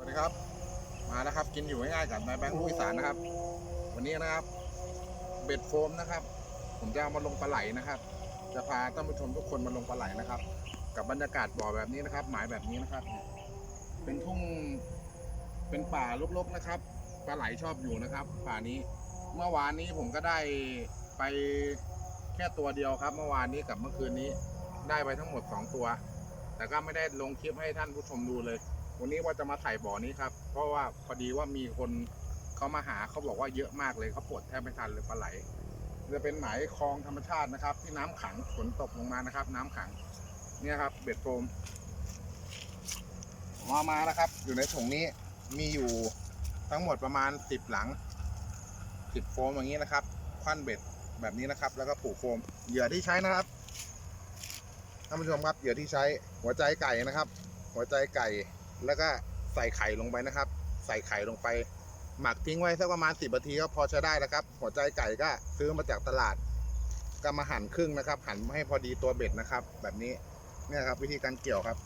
วัสดีครับ มาแล้วครับ กินอยู่ง่ายๆกับนายแบงค์ลูกอีสานนะครับ วันนี้นะครับ เบ็ดโฟมนะครับ ผมจะเอามาลงปลาไหลนะครับ จะพาท่านผู้ชมทุกคนมาลงปลาไหลนะครับ กับบรรยากาศบ่อแบบนี้นะครับ หมายแบบนี้นะครับ เป็นทุ่ง เป็นป่ารกๆนะครับ ปลาไหลชอบอยู่นะครับ ป่านี้ เมื่อวานนี้ผมก็ได้ไปแค่ตัวเดียวครับ เมื่อวานนี้กับเมื่อคืนนี้ ได้ไปทั้งหมดสองตัว แต่ก็ไม่ได้ลงคลิปให้ท่านผู้ชมดูเลย วันนี้ว่าจะมาถ่ายบ่อนี้ครับเพราะว่าพอดีว่ามีคนเขามาหาเขาบอกว่าเยอะมากเลยเขาปวดแทบไม่ทันเลยปลาไหล จะเป็นหมายคลองธรรมชาตินะครับ ที่น้ำขังฝนตกลงมานะครับ น้ำขังเนี่ยครับ เบ็ดโฟมมามานะครับ อยู่ในถุงนี้มีอยู่ทั้งหมดประมาณสิบหลังสิบโฟมอย่างนี้นะครับควันเบ็ดแบบนี้นะครับ แล้วก็ผูกโฟมเหยื่อที่ใช้นะครับท่านผู้ชมครับเหยื่อที่ใช้หัวใจไก่นะครับ หัวใจไก่ แล้วก็ใส่ไข่ลงไปนะครับ ใส่ไข่ลงไป หมักทิ้งไว้สักประมาณสิบนาทีก็พอใช้ได้แล้วครับ หัวใจไก่ก็ซื้อมาจากตลาด ก็มาหั่นครึ่งนะครับ หั่นให้พอดีตัวเบ็ดนะครับ แบบนี้เนี่ยครับ วิธีการเกี่ยวครับ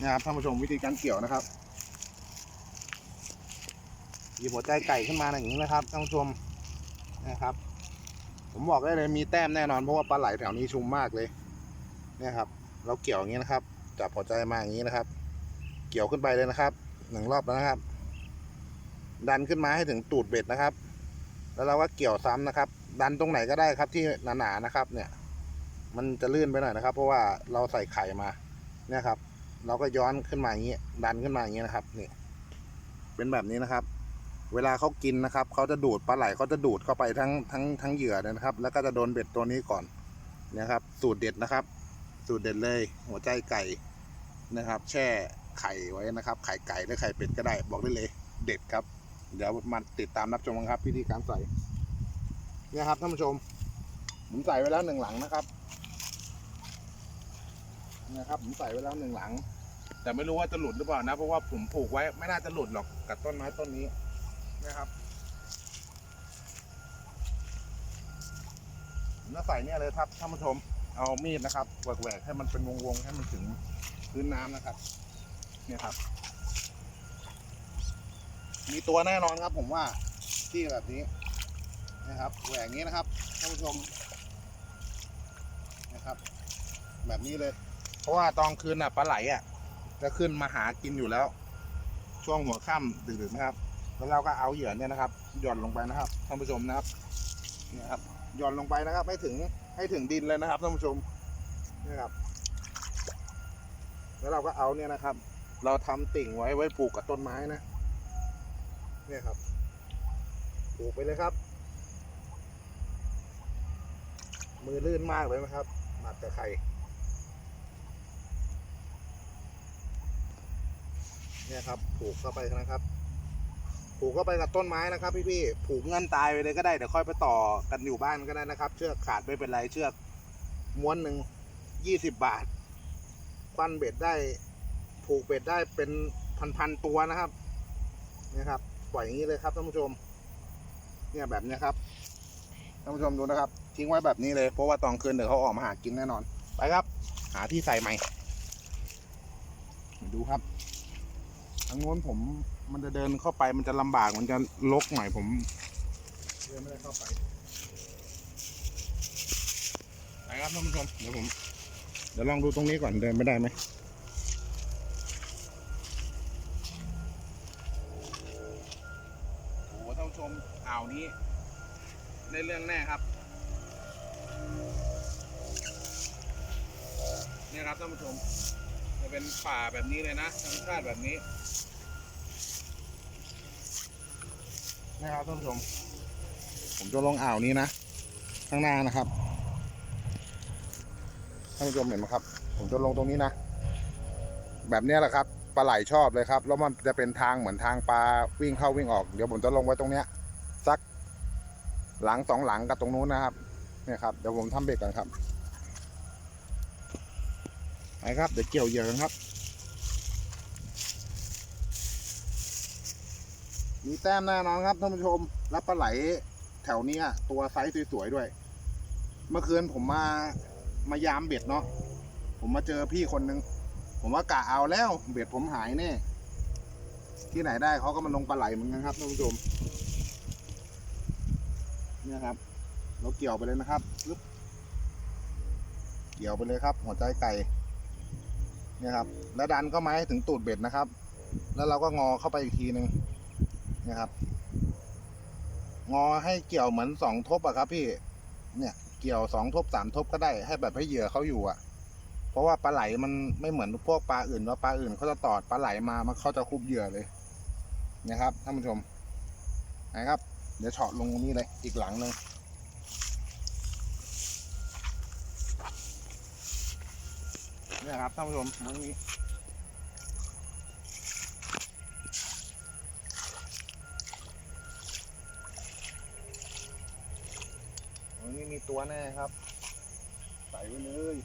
นี่ยครับท่านผู้ชมวิธีการเกี่ยวนะครับหยิบหัวใจไก่ขึ้นมาอย่างนี้นะครับท่านผู้ชมนะครับ ผมบอกได้เลยมีแต้มแน่นอนเพราะว่าปลาไหลแถวนี้ชุมมากเลย เนี่ยครับ เราเกี่ยวอย่างนี้นะครับ จับหัวใจมาอย่างนี้นะครับ เกี่ยวขึ้นไปเลยนะครับหนึ่งรอบแล้วนะครับ ดันขึ้นมาให้ถึงตูดเบ็ดนะครับ แล้วเราก็เกี่ยวซ้ำนะครับ ดันตรงไหนก็ได้ครับที่หนาๆนะครับ เนี่ย มันจะลื่นไปหน่อยนะครับ เพราะว่าเราใส่ไข่มาเนี่ยครับ เราก็ย้อนขึ้นมาอย่างนี้ ดันขึ้นมาอย่างนี้นะครับนี่เป็นแบบนี้นะครับ เวลาเขากินนะครับเขาจะดูดปลาไหลเขาจะดูดเข้าไปทั้งทั้งทั้งเหยื่อนะครับ แล้วก็จะโดนเบ็ดตัวนี้ก่อนเนี่ยครับ สูตรเด็ดนะครับ สูตรเด็ดเลยหัวใจไก่นะครับ แช่ไข่ไว้นะครับ ไข่ไก่หรือไข่เป็ดก็ได้บอกได้เลยเด็ดครับ เดี๋ยวมาติดตามรับชมกันครับวิธีการใส่เนี่ยครับท่านผู้ชมผมใส่ไว้แล้วหนึ่งหลังนะครับนี่ครับผมใส่ไว้แล้วหนึ่งหลัง แต่ไม่รู้ว่าจะหลุดหรือเปล่านะ เพราะว่าผมผูกไว้ไม่น่าจะหลุดหรอกกับต้นไม้ต้นนี้นะครับผมจะใส่เนี่ยเลยครับท่านผู้ชม เอามีดนะครับแหวกๆให้มันเป็นวงๆให้มันถึงพื้นน้ำนะครับ เนี่ยครับ มีตัวแน่นอนครับ ผมว่าที่แบบนี้นะครับแหวกอย่างนี้นะครับท่านผู้ชมนะครับ แบบนี้เลย เพราะว่าตอนคืนน่ะปลาไหลอะ จะขึ้นมาหากินอยู่แล้ว ช่วงหัวค่ำดึกๆนะครับ แล้วเราก็เอาเหยื่อเนี่ยนะครับหย่อนลงไปนะครับท่านผู้ชมนะครับ นี่ครับหย่อนลงไปนะครับ ให้ถึงให้ถึงดินเลยนะครับท่านผู้ชมนี่ครับ แล้วเราก็เอาเนี่ยนะครับ เราทำติ่งไว้ไว้ปลูกกับต้นไม้นะเนี่ยครับปลูกไปเลยครับ มือลื่นมากเลยนะครับหมักกับไข่เนี่ยครับผูกเข้าไปนะครับ ผูกเข้าไปกับต้นไม้นะครับพี่ๆผูกเงื่อนตายไปเลยก็ได้เดี๋ยวค่อยไปต่อกันอยู่บ้านก็ได้นะครับ เชือกขาดไม่เป็นไรเชือกม้วนหนึ่งยี่สิบบาท ควันเบ็ดได้ ผูกเบ็ดได้เป็นพันๆตัวนะครับนี่ครับ ปล่อยอย่างนี้เลยครับท่านผู้ชม เนี่ยแบบนี้ครับท่านผู้ชมดูนะครับ ทิ้งไว้แบบนี้เลยเพราะว่าตอนคืนเดี๋ยวเขาออกมาหากินแน่นอน ไปครับ หาที่ใส่ใหม่ ดูครับทางโน้นผม มันจะเดินเข้าไปมันจะลำบากมันจะลกหน่อยผมเดินไม่ได้เข้าไปไปครับท่านผู้ชมเดี๋ยวผมเดี๋ยวลองดูตรงนี้ก่อนเดินไม่ได้ไหมโอ้โหท่านผู้ชมอ่าวนี้ได้เรื่องแน่ครับเนี่ยครับท่านผู้ชมจะเป็นป่าแบบนี้เลยนะธรรมชาติแบบนี้ นะครับท่านผู้ชม ผมจะลงอ่าวนี้นะ ข้างหน้านะครับท่านผู้ชมเห็นไหมครับ ผมจะลงตรงนี้นะ แบบนี้แหละครับปลาไหลชอบเลยครับ แล้วมันจะเป็นทางเหมือนทางปลาวิ่งเข้าวิ่งออก เดี๋ยวผมจะลงไว้ตรงเนี้ยสักหลังสองหลังกับตรงนู้นนะครับเนี่ยครับเดี๋ยวผมทำเบรกกันครับไปครับเดี๋ยวเกี่ยวเหยื่อกันครับ มีแต้มแน่นอนครับท่านผู้ชม รับปลาไหลแถวเนี้ยตัวไซส์สวยๆด้วย เมื่อคืนผมมามายามเบ็ดเนาะผมมาเจอพี่คนนึง ผมว่ากะเอาแล้ว เบ็ดผมหายแน่ที่ไหนได้เขาก็มาลงปลาไหลเหมือนกันครับท่านผู้ชมเนี่ยครับเราเกี่ยวไปเลยนะครับปึ๊บเกี่ยวไปเลยครับ หัวใจไก่เนี่ยครับ แล้วดันเข้ามาให้ถึงตูดเบ็ดนะครับ แล้วเราก็งอเข้าไปอีกทีหนึ่ง นี่ยครับ งอให้เกี่ยวเหมือนสองทบอะครับ พี่ เนี่ย เกี่ยวสองทบสามทบก็ได้ให้แบบให้เหยื่อเขาอยู่อะเพราะว่าปลาไหลมันไม่เหมือนพวกปลาอื่นว่าปลาอื่นเขาจะตอดปลาไหลมามันเขาจะคุบเหยื่อเลย นะครับท่านผู้ชมนะครับ เดี๋ยวเฉาะลงตรงนี้เลยอีกหลังหนึ่งนี่ครับท่านผู้ชมตรงนี้ ตัวแน่ครับ ใส่ไว้เลย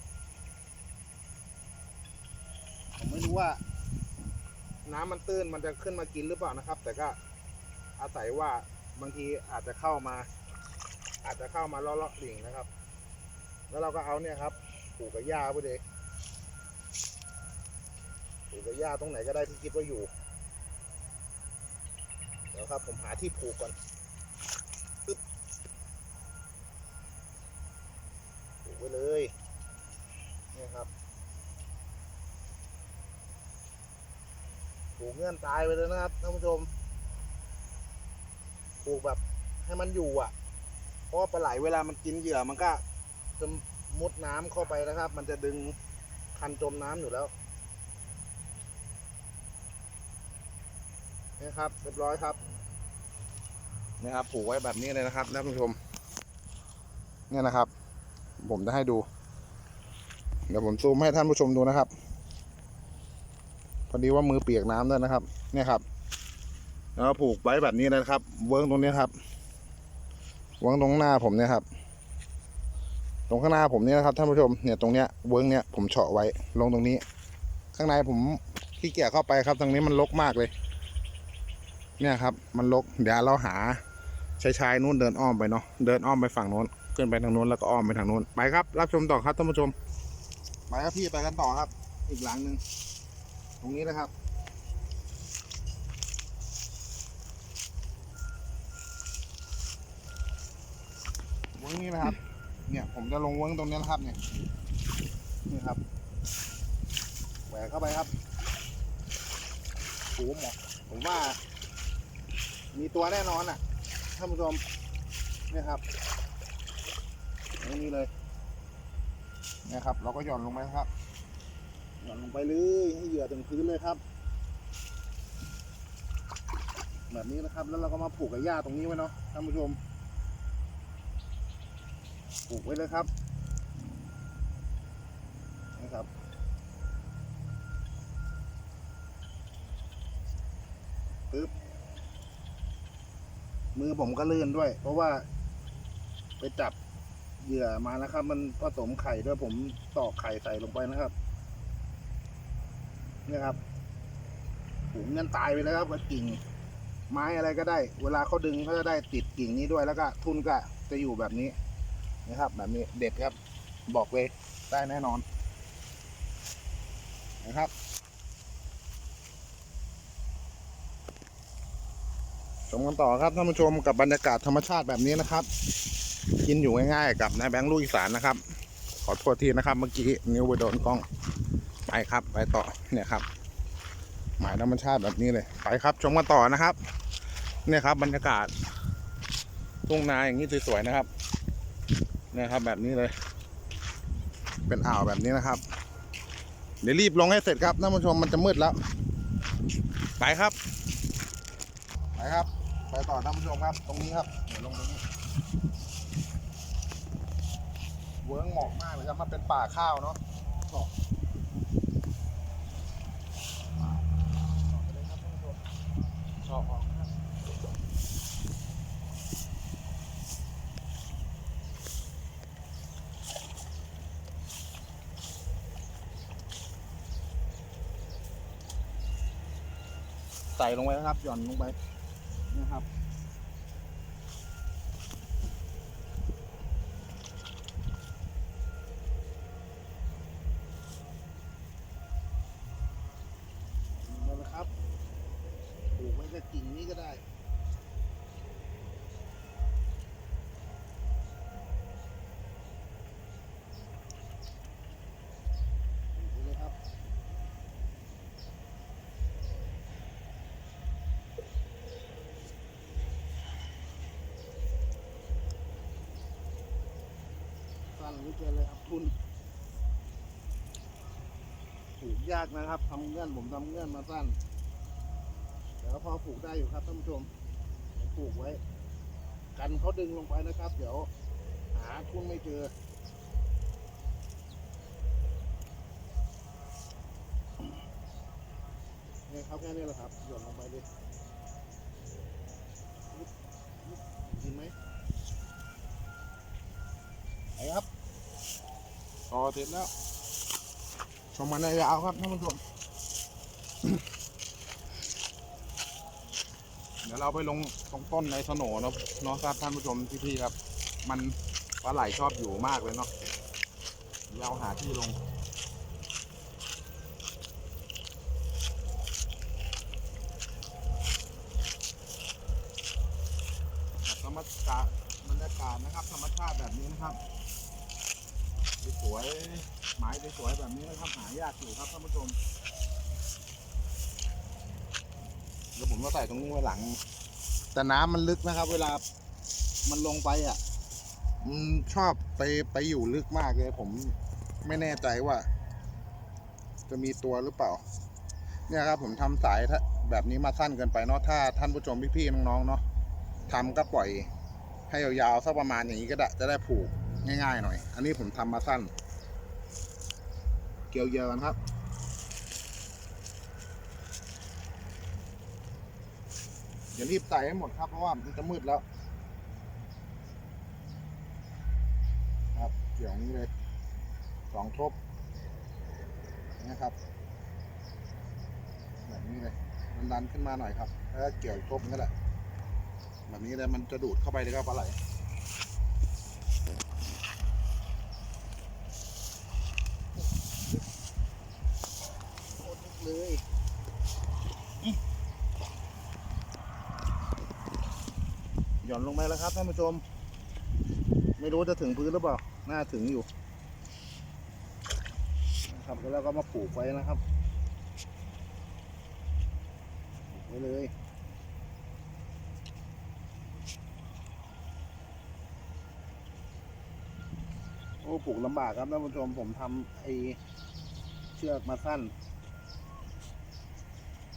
ผมไม่รู้ว่า น้ำมันตื้นมันจะขึ้นมากินหรือเปล่านะครับ แต่ก็อาศัยว่าบางทีอาจจะเข้ามา อาจจะเข้ามาเลาะๆหลิงนะครับ แล้วเราก็เอาเนี่ยครับผูกกับหญ้าไปเลยผูกกับหญ้าตรงไหนก็ได้ที่คิดว่าอยู่ เดี๋ยวครับผมหาที่ผูกก่อน ปลูกไว้เลยนี่ครับปลูกเงื่อนตายไปเลยนะครับท่านผู้ชมปลูกแบบให้มันอยู่อะ เพราะปลาไหลเวลามันกินเหยื่อมันก็จะมุดน้ำเข้าไปนะครับ มันจะดึงคันจมน้ำอยู่แล้วนี่ครับเรียบร้อยครับนี่ครับ ผูกไว้แบบนี้เลยนะครับท่านผู้ชม เนี่ยนะครับ ผมจะให้ดู เดี๋ยวผมซูมให้ท่านผู้ชมดูนะครับ พอดีว่ามือเปียกน้ำด้วยนะครับ เนี่ยครับ แล้วผูกไว้แบบนี้นะครับ เวิร์กตรงนี้ครับ เวิร์กตรงหน้าผมเนี่ยครับ ตรงข้างหน้าผมเนี่ยนะครับท่านผู้ชม เนี่ยตรงเนี้ยเวิร์กเนี่ยผมเฉาะไว้ ลงตรงนี้ ข้างในผมขี้เกียจเข้าไปครับ ตรงนี้มันรกมากเลย เนี่ยครับ มันรกเดี๋ยวเราหาชายชายนู่นเดินอ้อมไปเนาะ เดินอ้อมไปฝั่งโน้น ขึ้นไปทางนู้นแล้วก็อ้อมไปทางนู้นไปครับ รับชมต่อครับท่านผู้ชม ไปครับพี่ไปกันต่อครับ อีกหลังหนึ่งตรงนี้นะครับวงนี้นะครับ เนี่ยผมจะลงเวงตรงนี้นะครับ เนี่ยนี่ครับแหวกเข้าไปครับโอ้โหมอกผมว่า มีตัวแน่นอนอะท่านผู้ชมเนี่ยครับ ตรงนี้เลยนะครับ เราก็หย่อนลงไปครับ หย่อนลงไปเลยให้เหยื่อถึงพื้นเลยครับ แบบนี้นะครับ แล้วเราก็มาผูกกับหญ้าตรงนี้ไว้เนาะท่านผู้ชม ผูกไว้เลยครับนะครับปึ๊บมือผมก็ลื่นด้วย เพราะว่าไปจับ เหยื่อมานะครับ มันผสมไข่ด้วยผมตอกไข่ใส่ลงไปนะครับนี่ครับหูเงินตายไปแล้วครับกับกิ่ง ไม้อะไรก็ได้ เวลาเขาดึงเขาจะได้ติดกิ่งนี้ด้วยแล้วก็ทุนก็จะอยู่แบบนี้นะครับ แบบนี้เด็ดครับ บอกเลยได้แน่นอนนะครับชมกันต่อครับท่านผู้ชมกับบรรยากาศธรรมชาติแบบนี้นะครับ กินอยู่ง่ายๆกับนายแบงค์ลูกอีสานนะครับ ขอโทษทีนะครับ เมื่อกี้นิ้วไปโดนกล้องไปครับ ไปต่อเนี่ยครับ หมายธรรมชาติแบบนี้เลย ไปครับชมกันต่อนะครับ เนี่ยครับ บรรยากาศทุ่งนาอย่างนี้สวยๆนะครับเนี่ยครับ แบบนี้เลย เป็นอ่าวแบบนี้นะครับ เดี๋ยวรีบลงให้เสร็จครับท่านผู้ชมมันจะมืดแล้ว ไปครับ ไปครับ ไปต่อท่านผู้ชมครับ ตรงนี้ครับเดี๋ยวลงตรงนี้ วิร์กเหมาะมากเลยครับมันเป็นป่าข้าวเนาะชอบออกครับใส่ลงไปนะครับ หย่อนลงไปนะครับ น กับกิ่งนี้ก็ได้ดูเลยครับสั้นเหรือเกินเลยครับทุนผูกยากนะครับทำเงื่อนผมทำเงื่อนมาสั้น ก็พอผูกได้อยู่ครับท่านผู้ชมผมผูกไว้ กันเขาดึงลงไปนะครับ เดี๋ยวหาทุนไม่เจอเนี่ยครับแค่นี้แหละครับหย่อนลงไปเลยยึดยึดเห็นไหมไหนครับต่อเสร็จแล้วชมมันยาวครับท่านผู้ชม เราไปลงตรงต้นในสโนเนาะเนาะครับท่านผู้ชมพี่ๆครับ มันปลาไหลชอบอยู่มากเลยเนาะเราหาที่ลงธรรมชาติบรรยากาศนะครับ ธรรมชาติแบบนี้นะครับสวยๆไม้สวยๆแบบนี้นะครับหายากอยู่ครับท่านผู้ชม เดี๋ยวผมก็ใส่ตรงนี้ไว้หลัง แต่น้ำมันลึกนะครับ เวลามันลงไปอะ มันชอบไปไปอยู่ลึกมากเลย ผมไม่แน่ใจว่า จะมีตัวหรือเปล่า เนี่ยครับ ผมทำสายแบบนี้มาสั้นเกินไปเนาะถ้าท่านผู้ชมพี่ๆน้องๆเนาะทำก็ปล่อย ให้ยาวๆสักประมาณอย่างนี้ก็ได้จะได้ผูกง่ายๆหน่อย อันนี้ผมทำมาสั้น เกี่ยวเยอะกันครับ เดี๋ยวรีบใส่ให้หมดครับ เพราะว่ามันจะมืดแล้ว ครับเกี่ยวนี้เลยสองทบนะครับ แบบนี้เลยมันดันขึ้นมาหน่อยครับแล้วเกี่ยวทบนึงก็ได้แบบนี้เลยมันจะดูดเข้าไปเลยครับปลาไหลโคตรลึกเลย หย่อนลงไปแล้วครับท่านผู้ชม ไม่รู้จะถึงพื้นหรือเปล่าน่าถึงอยู่นะครับแล้วก็มาผูกไว้นะครับผูกไว้เลยโอ้ปลูกลำบากครับท่านผู้ชมผมทำไอเชือกมาสั้น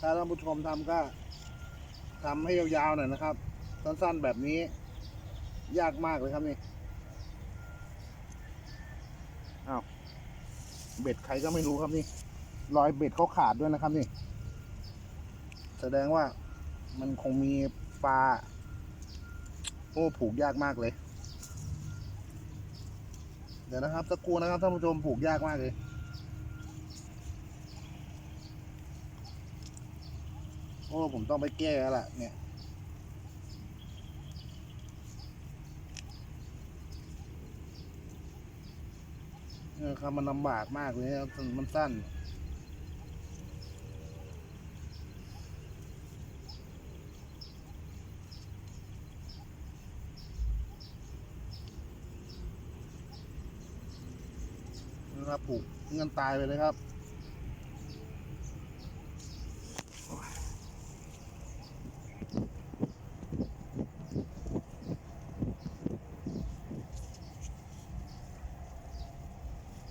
ถ้าท่านผู้ชมทำก็ทำให้ยาวๆหน่อยนะครับ สั้นๆแบบนี้ ยากมากเลยครับนี่อ้าวเบ็ดใครก็ไม่รู้ครับนี่รอยเบ็ดเขาขาดด้วยนะครับนี่ แสดงว่ามันคงมีปลาโอ้ผูกยากมากเลย เดี๋ยวนะครับสักครู่นะครับท่านผู้ชมผูกยากมากเลยโอ้ผมต้องไปแก้แล้วล่ะเนี่ย เออครับมันลำบากมากเลยครับมันสั้นนะครับผูกเงินตายไปเลยครับ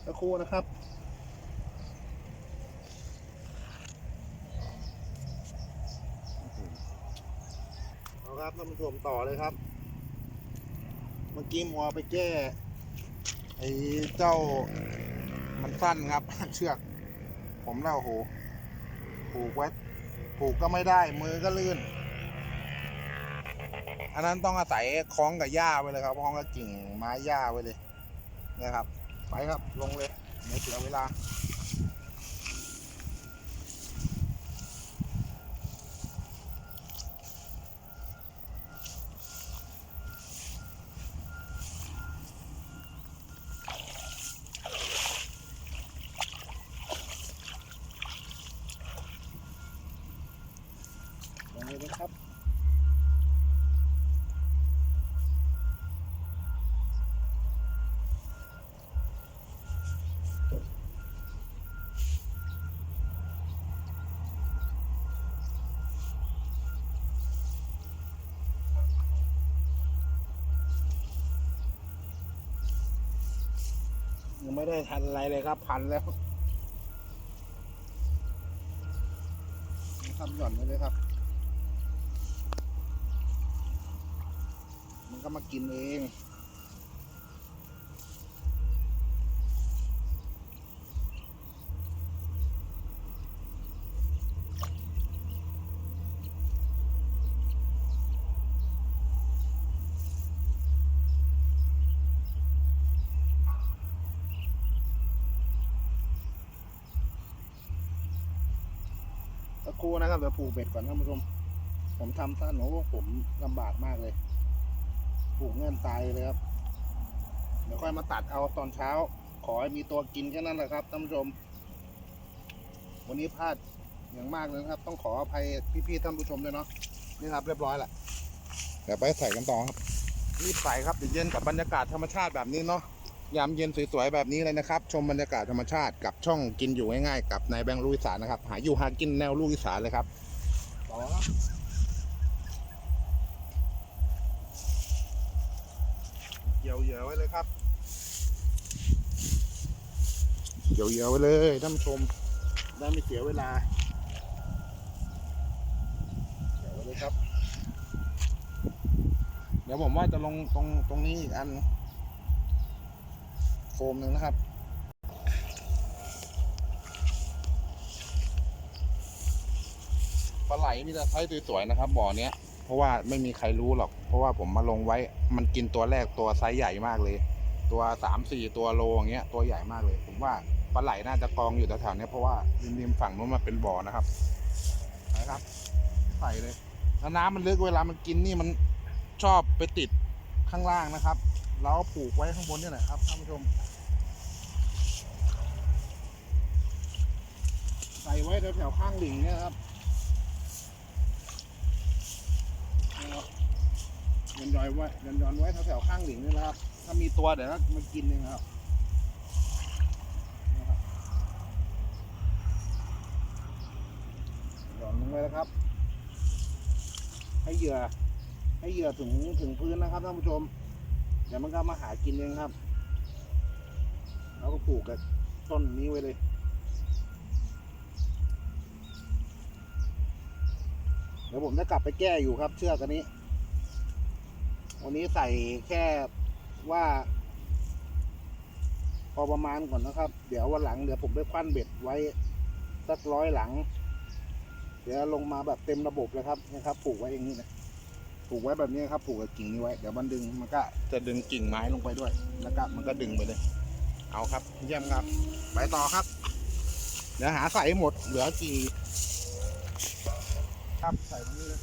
สักครู่ นะครับ เอาครับท่านผู้ชมต่อเลยครับ เมื่อกี้มัวไปแก้ไอ้เจ้ามันสั้นครับ เชือก ผมแล้วโอ้โหผูกไว้ผูกก็ไม่ได้มือก็ลื่น อันนั้นต้องอาศัยคล้องกับหญ้าไว้เลยครับคล้องกับกิ่งไม้หญ้าไว้เลยนะครับ ไปครับลงเลย ไม่เสียเวลาลงเลยนะครับ ไม่ได้ทันอะไรเลยครับ พันแล้วทำหย่อนไปเลยครับ มันก็มากินเอง รูนะครับเดี๋ยวผูกเบ็ดก่อนท่านผู้ชม ผมทำสั้นโอ้ผมลำบากมากเลยผูกเงื่อนตายเลยครับ เดี๋ยวค่อยมาตัดเอาตอนเช้า ขอให้มีตัวกินแค่นั้นแหละครับท่านผู้ชม วันนี้พลาดอย่างมากเลยนะครับ ต้องขออภัยพี่ๆท่านผู้ชมด้วยเนาะ นี่ครับเรียบร้อยแหละเดี๋ยวไปใส่กันต่อครับ รีบใส่ครับเดี๋ยวเย็นกับบรรยากาศธรรมชาติแบบนี้เนาะ ยามเย็นสวยๆแบบนี้เลยนะครับ ชมบรรยากาศธรรมชาติกับช่องกินอยู่ง่ายๆกับนายแบงค์ลูกอีสานนะครับ หาอยู่หากินแนวลูกอีสานเลยครับต่อครับเกี่ยวเหยื่อไว้เลยครับเกี่ยวเหยื่อไว้เลยท่านผู้ชมได้ไม่เสียเวลาเกี่ยวไว้เลยครับ เดี๋ยวผมว่าจะลงตรงตรงนี้อีกอัน โฟมหนึ่งนะครับ ปลาไหลมีแต่ไซส์สวยๆนะครับบ่อเนี้ย เพราะว่าไม่มีใครรู้หรอก เพราะว่าผมมาลงไว้ มันกินตัวแรกตัวไซส์ใหญ่มากเลย ตัวสามสี่ตัวโลอย่างเงี้ย ตัวใหญ่มากเลย ผมว่าปลาไหลน่าจะกองอยู่แถวๆเนี้ยเพราะว่าริมๆฝั่งนู้นมันเป็นบ่อนะครับนะครับ ใส่เลยแล้วน้ำมันลึกเวลามันกินนี่มันชอบไปติดข้างล่างนะครับเราก็ผูกไว้ข้างบนนี่แหละครับท่านผู้ชม ใส่ไว้แถวๆข้างหลิงเนี่ยครับยันยอยไว้ยันยอนไว้แถวๆข้างหลิงนี่นะครับ ถ้ามีตัวเดี๋ยวมันกินเองครับนะครับหย่อนลงไปแล้วครับ ให้เหยื่อ ให้เหยื่อถึงถึงพื้นนะครับท่านผู้ชม เดี๋ยวมันก็มาหากินเองครับเราก็ปลูกกับต้นนี้ไว้เลย ดี๋ยวผมจะกลับไปแก้อยู่ครับ เชือกอันนี้ วันนี้ใส่แค่ว่าพอประมาณก่อนนะครับ เดี๋ยววันหลังเดี๋ยวผมไปคว้านเบ็ดไว้สักร้อยหลัง เดี๋ยวลงมาแบบเต็มระบบเลยครับนะครับปลูกไว้อย่างนี้นะปลูกไว้แบบนี้ครับปลูกกับกิ่งนี้ไว้ เดี๋ยวมันดึงมันก็จะดึงกิ่งไม้ลงไปด้วย แล้วก็มันก็ดึงไปเลย เอาครับเยี่ยมครับ ไปต่อครับ เดี๋ยวหาใส่หมดเหลือกี่ ครับ ใส่ตรงนี้เลย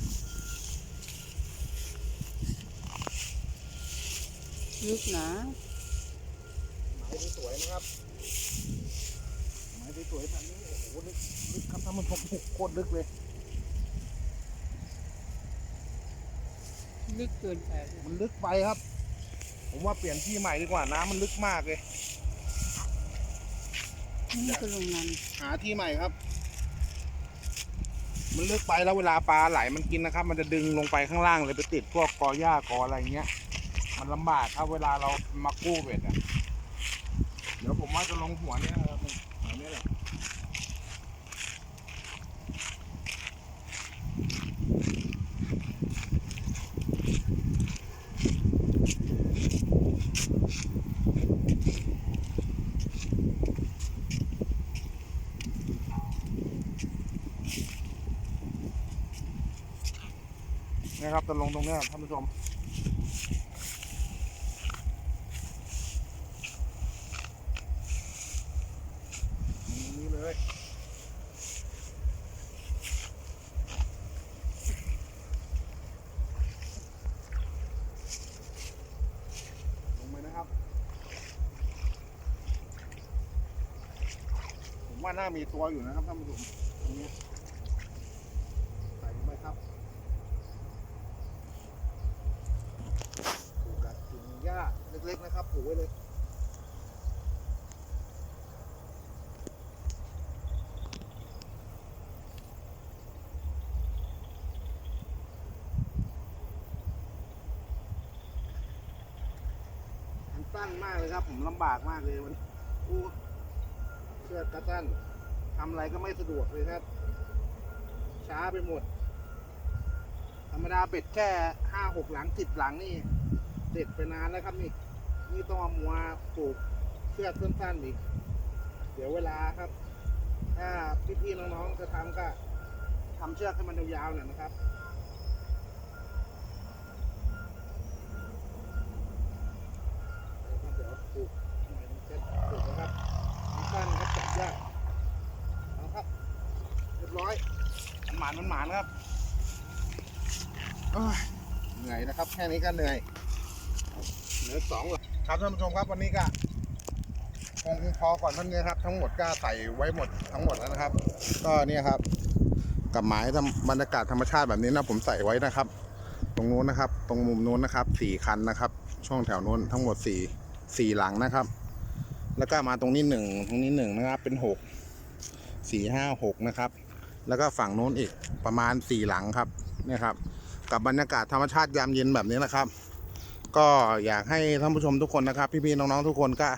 ลึกนะไม้สวยๆนะครับไม้สวยๆแบบนี้โอ้โหลึกลึกครับท่านผู้ชมโคตรลึกเลย ลึกเกินไปมันลึกไปครับ ผมว่าเปลี่ยนที่ใหม่ดีกว่าน้ำมันลึกมากเลยนี่ก็ลงนั้นหาที่ใหม่ครับ มันลึกไปแล้วเวลาปลาไหลมันกินนะครับ มันจะดึงลงไปข้างล่างเลยไปติดพวกกอหญ้ากออะไรเงี้ย มันลำบากถ้าเวลาเรามากู้เบ็ดอะ เดี๋ยวผมว่าจะลงหัวเนี้ยนะครับหัวเนี้ยแหละ ครับจะลงตรงนี้ท่านผู้ชมนี้เลยลงไปนะครับ ผมว่าน่ามีตัวอยู่นะครับท่านผู้ชมตรงนี้ใส่ลงไปครับ นะครับผูกไว้เลยมันสั้นมากเลยครับ ผมลำบากมากเลยมันอู้เชือกกระสั้นทำอะไรก็ไม่สะดวกเลยครับ ช้าไปหมด ธรรมดาเป็ดแค่ห้าหกหลังสิบหลังนี่เด็ดไปนานแล้วครับนี่ นี่ต้องเอามัวปลูกเชือกสั้นๆอีก เดี๋ยวเวลาครับ ถ้าพี่ๆน้องๆจะทำก็ทำเชือกให้มันยาวๆหน่อยนะครับเดี๋ยวปลูกหน่อยจะปลูกนะครับสั้นครับจับยากเอาครับ เรียบร้อยมันหมานมันหมานครับเหนื่อยนะครับ แค่นี้ก็เหนื่อยเหลือสองเหรอ ครับท่านผู้ชมครับวันนี้ก็คงพอก่อนท่านนี้ครับ ทั้งหมดก็ใส่ไว้หมดทั้งหมดแล้วนะครับ ก็เนี่ยครับ กับหมายทำบรรยากาศธรรมชาติแบบนี้นะผมใส่ไว้นะครับ ตรงนู้นนะครับ ตรงมุมนู้นนะครับสี่คันนะครับ ช่วงแถวนู้นทั้งหมดสี่สี่หลังนะครับ แล้วก็มาตรงนี้หนึ่งตรงนี้หนึ่งนะครับ เป็นหกสี่ห้าหกนะครับ แล้วก็ฝั่งนู้นอีกประมาณสี่หลังครับเนี่ยครับ กับบรรยากาศธรรมชาติยามเย็นแบบนี้นะครับ ก็อยากให้ท่านผู้ชมทุกคนนะครับ พี่ๆน้องๆทุกคนก็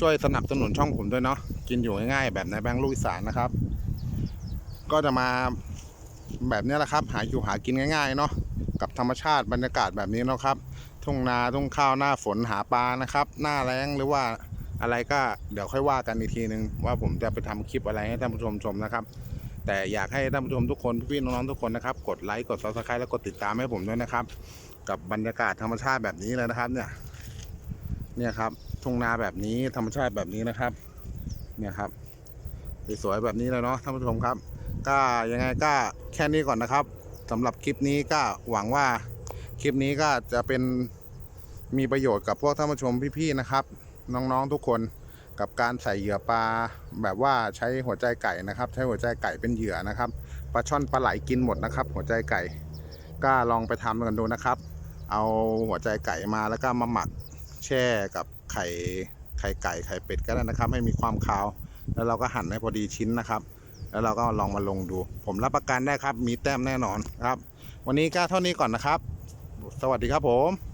ช่วยสนับสนุนช่องผมด้วยเนาะกินอยู่ง่ายๆแบบในแบงค์ลูกอีสานนะครับ ก็จะมาแบบนี้แหละครับ หาอยู่หากินง่ายๆเนาะกับธรรมชาติบรรยากาศแบบนี้เนาะครับทุ่งนาทุ่งข้าวหน้าฝนหาปลานะครับ หน้าแล้งหรือว่าอะไรก็เดี๋ยวค่อยว่ากันอีกทีนึงว่าผมจะไปทำคลิปอะไรให้ท่านผู้ชมชมนะครับ แต่อยากให้ท่านผู้ชมทุกคนพี่ๆน้องๆทุกคนนะครับ กดไลค์กด subscribe แล้วกดติดตามให้ผมด้วยนะครับ กับบรรยากาศธรรมชาติแบบนี้เลยนะครับ เนี่ย เนี่ยครับทุ่งนาแบบนี้ธรรมชาติแบบนี้นะครับ เนี่ยครับสวยๆแบบนี้เลยเนาะท่านผู้ชมครับ ก็ยังไงก็แค่นี้ก่อนนะครับสำหรับคลิปนี้ก็หวังว่าคลิปนี้ก็จะเป็นมีประโยชน์กับพวกท่านผู้ชมพี่ๆนะครับ น้องๆทุกคนกับการใส่เหยื่อปลาแบบว่าใช้หัวใจไก่นะครับ ใช้หัวใจไก่เป็นเหยื่อนะครับปลาช่อนปลาไหลกินหมดนะครับ หัวใจไก่ก็ลองไปทำกันดูนะครับ เอาหัวใจไก่มาแล้วก็มาหมักแช่กับไข่ไข่ไก่ไข่เป็ดก็ได้นะครับ ให้มีความคาว แล้วเราก็หั่นให้พอดีชิ้นนะครับ แล้วเราก็ลองมาลงดู ผมรับประกันได้ครับ มีแต้มแน่นอนครับ วันนี้ก็เท่านี้ก่อนนะครับ สวัสดีครับผม